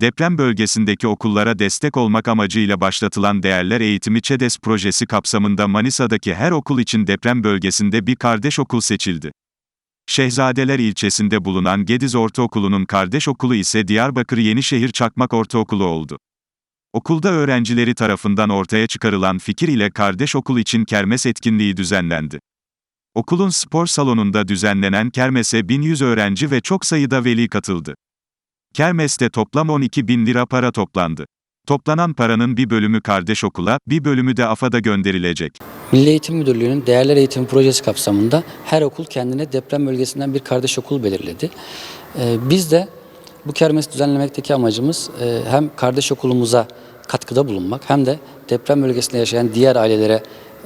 Deprem bölgesindeki okullara destek olmak amacıyla başlatılan Değerler Eğitimi ÇEDES projesi kapsamında Manisa'daki her okul için deprem bölgesinde bir kardeş okul seçildi. Şehzadeler ilçesinde bulunan Gediz Ortaokulu'nun kardeş okulu ise Diyarbakır Yenişehir Çakmak Ortaokulu oldu. Okulda öğrencileri tarafından ortaya çıkarılan fikir ile kardeş okul için kermes etkinliği düzenlendi. Okulun spor salonunda düzenlenen kermese 1100 öğrenci ve çok sayıda veli katıldı. Kermeste toplam 12 bin lira para toplandı. Toplanan paranın bir bölümü kardeş okula, bir bölümü de AFAD'a gönderilecek. Milli Eğitim Müdürlüğü'nün Değerler Eğitimi Projesi kapsamında her okul kendine deprem bölgesinden bir kardeş okul belirledi. Ee, biz de bu kermes düzenlemekteki amacımız e, hem kardeş okulumuza katkıda bulunmak hem de deprem bölgesinde yaşayan diğer ailelere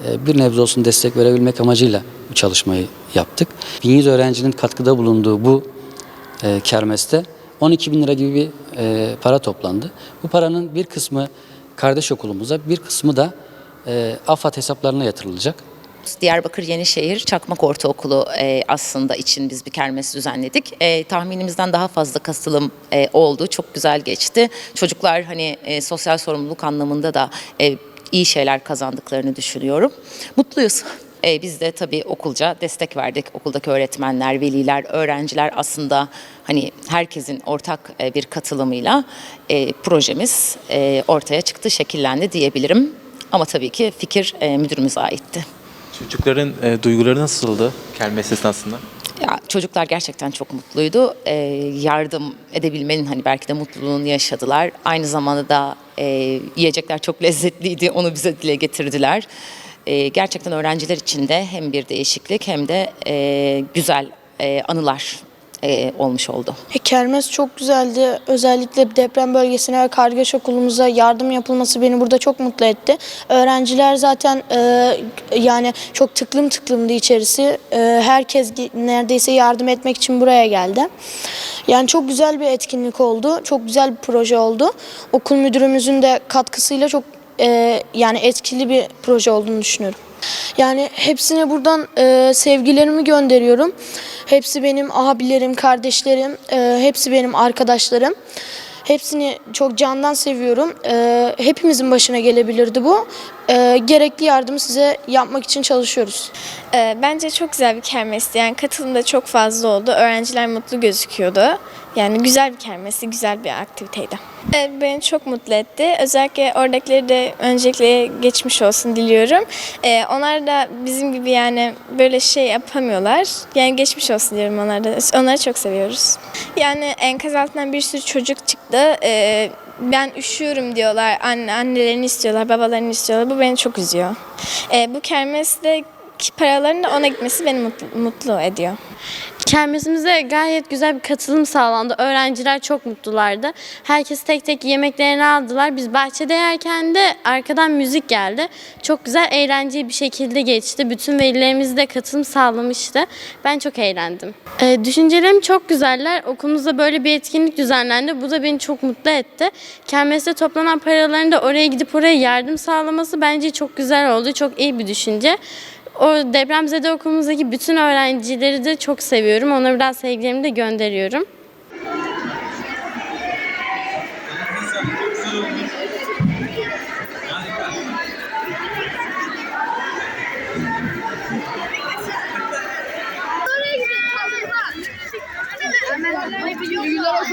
e, bir nebze olsun destek verebilmek amacıyla bu çalışmayı yaptık. 1100 öğrencinin katkıda bulunduğu bu e, kermeste 12 bin lira gibi bir e, para toplandı. Bu paranın bir kısmı kardeş okulumuza, bir kısmı da e, AFAD hesaplarına yatırılacak. Diyarbakır Yenişehir Çakmak Ortaokulu e, aslında için biz bir kermes düzenledik. E, tahminimizden daha fazla katılım e, oldu. Çok güzel geçti. Çocuklar hani e, sosyal sorumluluk anlamında da e, iyi şeyler kazandıklarını düşünüyorum. Mutluyuz. E, biz de tabii okulca destek verdik. Okuldaki öğretmenler, veliler, öğrenciler aslında hani herkesin ortak e, bir katılımıyla e, projemiz e, ortaya çıktı, şekillendi diyebilirim. Ama tabii ki fikir e, müdürümüze aitti. Çocukların e, duyguları nasıldı kermes esnasında? Ya çocuklar gerçekten çok mutluydu. Ee, yardım edebilmenin hani belki de mutluluğunu yaşadılar. Aynı zamanda da e, yiyecekler çok lezzetliydi. Onu bize dile getirdiler. Ee, gerçekten öğrenciler için de hem bir değişiklik hem de e, güzel e, anılar e, olmuş oldu. E, Kermes çok güzeldi. Özellikle deprem bölgesine ve kardeş okulumuza yardım yapılması beni burada çok mutlu etti. Öğrenciler zaten e, yani çok tıklım tıklımdı içerisi. E, herkes neredeyse yardım etmek için buraya geldi. Yani çok güzel bir etkinlik oldu. Çok güzel bir proje oldu. Okul müdürümüzün de katkısıyla çok e, yani etkili bir proje olduğunu düşünüyorum. Yani hepsine buradan e, sevgilerimi gönderiyorum. Hepsi benim abilerim, kardeşlerim, e, hepsi benim arkadaşlarım. Hepsini çok candan seviyorum. E, hepimizin başına gelebilirdi bu. E, gerekli yardımı size yapmak için çalışıyoruz. Ee, Bence çok güzel bir kermesti. Yani katılım da çok fazla oldu. Öğrenciler mutlu gözüküyordu. Yani güzel bir kermesti, güzel bir aktiviteydi. Evet, beni çok mutlu etti. Özellikle oradakileri de öncelikle geçmiş olsun diliyorum. Ee, onlar da bizim gibi yani böyle şey yapamıyorlar. Yani geçmiş olsun diyorum onlara. Onları çok seviyoruz. Yani enkaz altından bir sürü çocuk çıktı. Ee, ben üşüyorum diyorlar. Anne, annelerini istiyorlar, babalarını istiyorlar. Bu beni çok üzüyor. Ee, bu kermeste paraların da ona gitmesi beni mutlu, mutlu ediyor. Kermesimize gayet güzel bir katılım sağlandı. Öğrenciler çok mutlulardı. Herkes tek tek yemeklerini aldılar. Biz bahçede yerken de arkadan müzik geldi. Çok güzel eğlenceli bir şekilde geçti. Bütün velilerimiz de katılım sağlamıştı. Ben çok eğlendim. Ee, düşüncelerim çok güzeller. Okulumuzda böyle bir etkinlik düzenlendi. Bu da beni çok mutlu etti. Kermeste toplanan paraların da oraya gidip oraya yardım sağlaması bence çok güzel oldu. Çok iyi bir düşünce. O depremzede okulumuzdaki bütün öğrencileri de çok seviyorum. Ona biraz sevgilerimi de gönderiyorum. Duyular.